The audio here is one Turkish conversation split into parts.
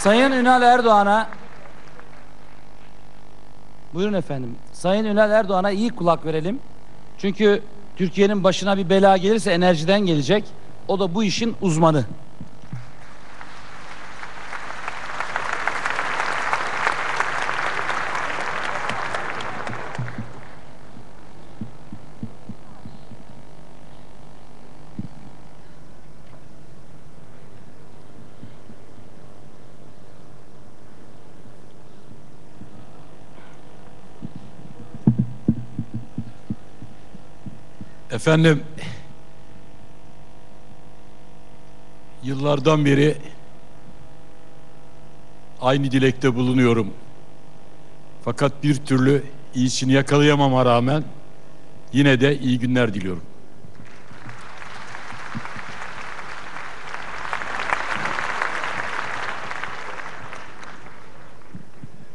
Sayın Ünal Erdoğan'a Buyurun efendim. Sayın Ünal Erdoğan'a iyi kulak verelim. Çünkü Türkiye'nin başına bir bela gelirse enerjiden gelecek. O da bu işin uzmanı. Efendim yıllardan beri aynı dilekte bulunuyorum. Fakat bir türlü iyisini yakalayamama rağmen yine de iyi günler diliyorum.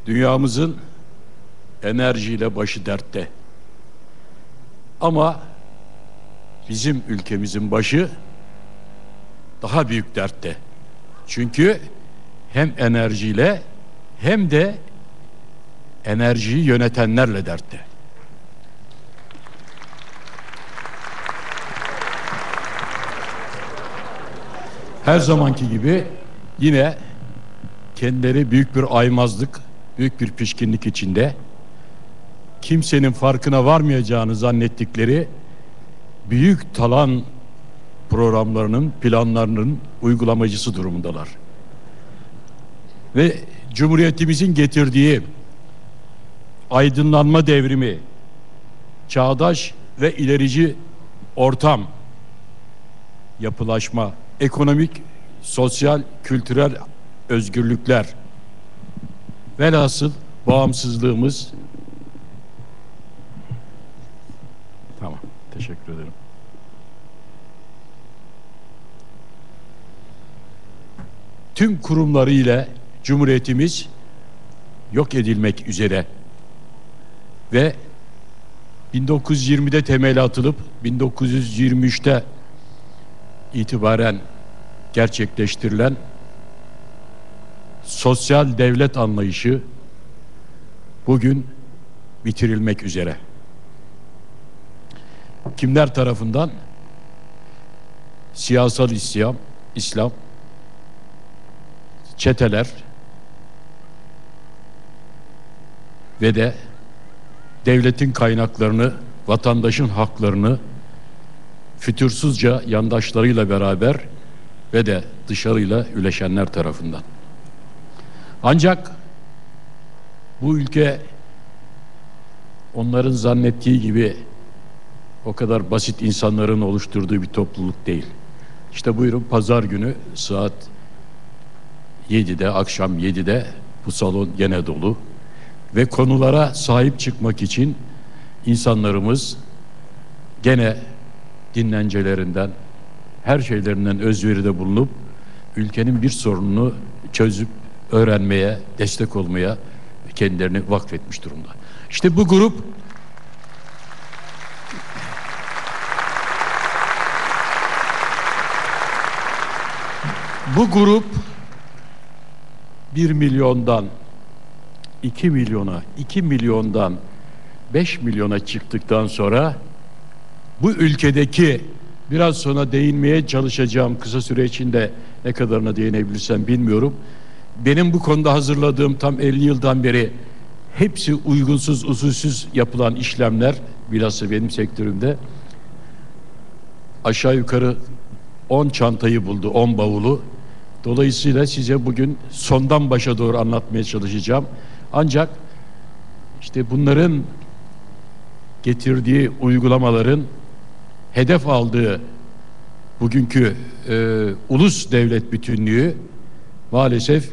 Dünyamızın enerjiyle başı dertte. Ama bizim ülkemizin başı daha büyük dertte. Çünkü hem enerjiyle hem de enerjiyi yönetenlerle dertte. Her zamanki gibi yine kendileri büyük bir aymazlık, büyük bir pişkinlik içinde kimsenin farkına varmayacağını zannettikleri büyük talan programlarının, planlarının uygulamacısı durumundalar. Ve Cumhuriyetimizin getirdiği aydınlanma devrimi, çağdaş ve ilerici ortam, yapılaşma, ekonomik, sosyal, kültürel özgürlükler, velhasıl bağımsızlığımız, Teşekkür ederim. Tüm kurumları ile Cumhuriyetimiz yok edilmek üzere ve 1920'de temeli atılıp 1923'te itibaren gerçekleştirilen sosyal devlet anlayışı bugün bitirilmek üzere. Kimler tarafından? Siyasal İslam, İslam, çeteler ve de devletin kaynaklarını, vatandaşın haklarını fütursuzca yandaşlarıyla beraber ve de dışarıyla üleşenler tarafından. Ancak bu ülke onların zannettiği gibi o kadar basit insanların oluşturduğu bir topluluk değil. İşte buyurun pazar günü saat 7'de akşam 7'de bu salon gene dolu ve konulara sahip çıkmak için insanlarımız gene dinlencelerinden her şeylerinden özveride bulunup ülkenin bir sorununu çözüp öğrenmeye, destek olmaya kendilerini vakfetmiş durumda. İşte bu grup Bu grup 1 milyondan 2 milyona, 2 milyondan 5 milyona çıktıktan sonra bu ülkedeki biraz sonra değinmeye çalışacağım kısa süre içinde ne kadarına değinebilirsem bilmiyorum. Benim bu konuda hazırladığım tam 50 yıldan beri hepsi uygunsuz, usulsüz yapılan işlemler bilhassa benim sektörümde aşağı yukarı 10 çantayı buldu, 10 bavulu. Dolayısıyla size bugün sondan başa doğru anlatmaya çalışacağım. Ancak işte bunların getirdiği uygulamaların hedef aldığı bugünkü e, ulus devlet bütünlüğü maalesef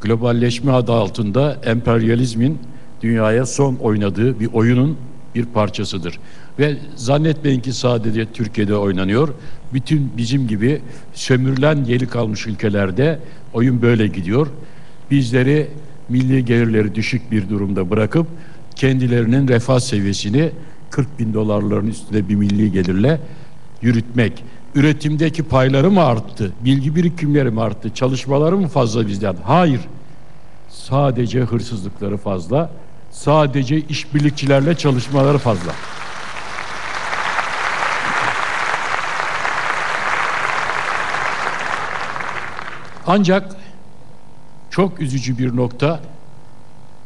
globalleşme adı altında emperyalizmin dünyaya son oynadığı bir oyunun bir parçasıdır. Ve zannetmeyin ki sadece Türkiye'de oynanıyor. Bütün bizim gibi sömürülen yeri kalmış ülkelerde oyun böyle gidiyor. Bizleri milli gelirleri düşük bir durumda bırakıp kendilerinin refah seviyesini 40 bin dolarların üstünde bir milli gelirle yürütmek üretimdeki payları mı arttı? Bilgi birikimleri mi arttı? Çalışmaları mı fazla bizden? Hayır. Sadece hırsızlıkları fazla. Sadece işbirlikçilerle çalışmaları fazla. Ancak çok üzücü bir nokta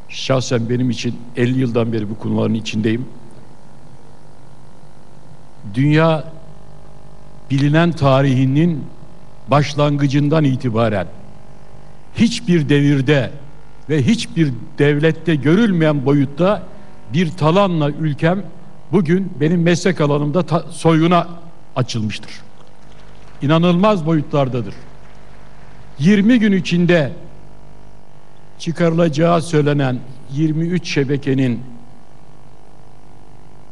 şahsen benim için 50 yıldan beri bu konuların içindeyim. Dünya bilinen tarihinin başlangıcından itibaren hiçbir devirde ve hiçbir devlette görülmeyen boyutta bir talanla ülkem bugün benim meslek alanımda soyguna açılmıştır. İnanılmaz boyutlardadır. 20 gün içinde çıkarılacağı söylenen 23 şebekenin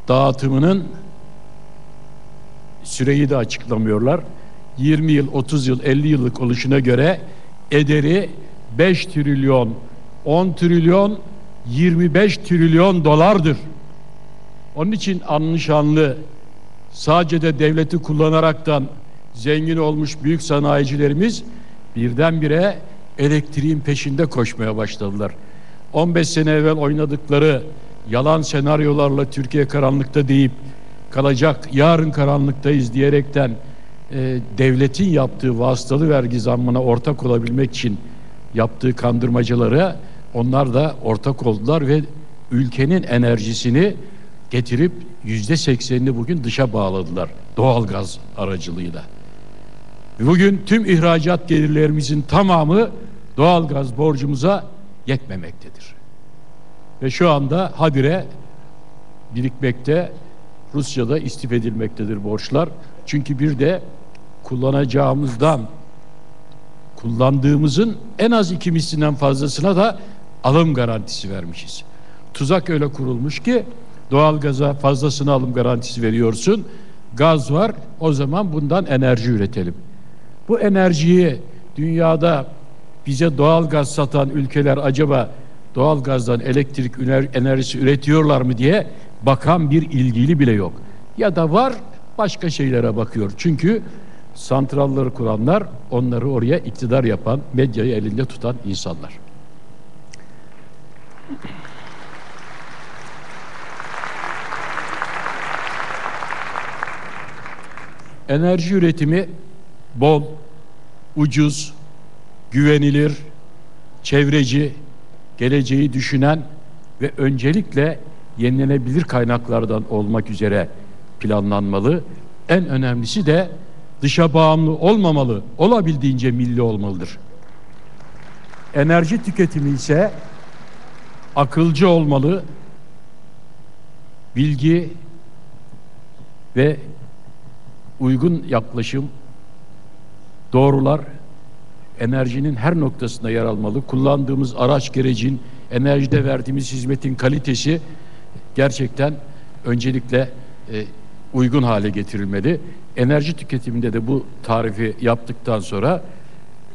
dağıtımının süreyi de açıklamıyorlar. 20 yıl, 30 yıl, 50 yıllık oluşuna göre ederi 5 trilyon, 10 trilyon, 25 trilyon dolardır. Onun için anlı şanlı sadece de devleti kullanaraktan zengin olmuş büyük sanayicilerimiz birdenbire elektriğin peşinde koşmaya başladılar. 15 sene evvel oynadıkları yalan senaryolarla Türkiye karanlıkta deyip kalacak yarın karanlıktayız diyerekten e, devletin yaptığı vasıtalı vergi zammına ortak olabilmek için yaptığı kandırmacılara onlar da ortak oldular ve ülkenin enerjisini getirip yüzde seksenini bugün dışa bağladılar doğalgaz aracılığıyla. Bugün tüm ihracat gelirlerimizin tamamı doğalgaz borcumuza yetmemektedir. Ve şu anda habire birikmekte, Rusya'da istif edilmektedir borçlar. Çünkü bir de kullanacağımızdan kullandığımızın en az iki mislinden fazlasına da alım garantisi vermişiz. Tuzak öyle kurulmuş ki doğalgaza fazlasını alım garantisi veriyorsun. Gaz var o zaman bundan enerji üretelim. Bu enerjiyi dünyada bize doğal gaz satan ülkeler acaba doğal gazdan elektrik enerjisi üretiyorlar mı diye bakan bir ilgili bile yok. Ya da var başka şeylere bakıyor. Çünkü santralları kuranlar onları oraya iktidar yapan, medyayı elinde tutan insanlar. Enerji üretimi bol, ucuz, güvenilir, çevreci, geleceği düşünen ve öncelikle yenilenebilir kaynaklardan olmak üzere planlanmalı. En önemlisi de dışa bağımlı olmamalı, olabildiğince milli olmalıdır. Enerji tüketimi ise akılcı olmalı, bilgi ve uygun yaklaşım, doğrular enerjinin her noktasında yer almalı. Kullandığımız araç gerecin, enerjide verdiğimiz hizmetin kalitesi gerçekten öncelikle e, uygun hale getirilmeli. Enerji tüketiminde de bu tarifi yaptıktan sonra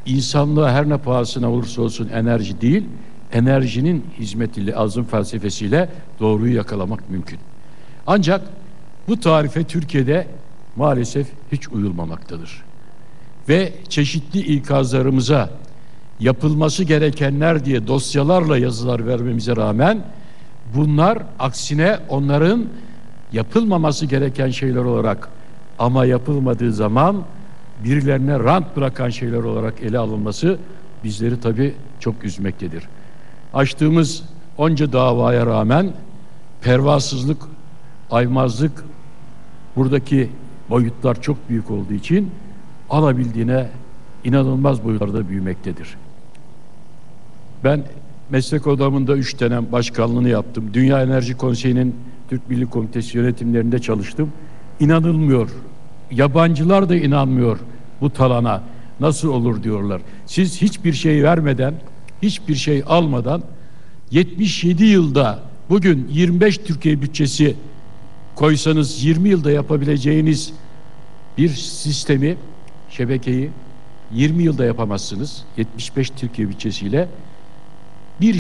insanlığa her ne pahasına olursa olsun enerji değil, enerjinin hizmetiyle, azım felsefesiyle doğruyu yakalamak mümkün. Ancak bu tarife Türkiye'de maalesef hiç uyulmamaktadır. Ve çeşitli ikazlarımıza yapılması gerekenler diye dosyalarla yazılar vermemize rağmen bunlar aksine onların yapılmaması gereken şeyler olarak ama yapılmadığı zaman birilerine rant bırakan şeyler olarak ele alınması bizleri tabii çok üzmektedir. Açtığımız onca davaya rağmen pervasızlık, aymazlık buradaki boyutlar çok büyük olduğu için alabildiğine inanılmaz boyutlarda büyümektedir. Ben meslek odamında üç dönem başkanlığını yaptım. Dünya Enerji Konseyi'nin Türk Birlik Komitesi yönetimlerinde çalıştım. İnanılmıyor. Yabancılar da inanmıyor bu talana. Nasıl olur diyorlar. Siz hiçbir şey vermeden, hiçbir şey almadan 77 yılda bugün 25 Türkiye bütçesi koysanız 20 yılda yapabileceğiniz bir sistemi, şebekeyi 20 yılda yapamazsınız. 75 Türkiye bütçesiyle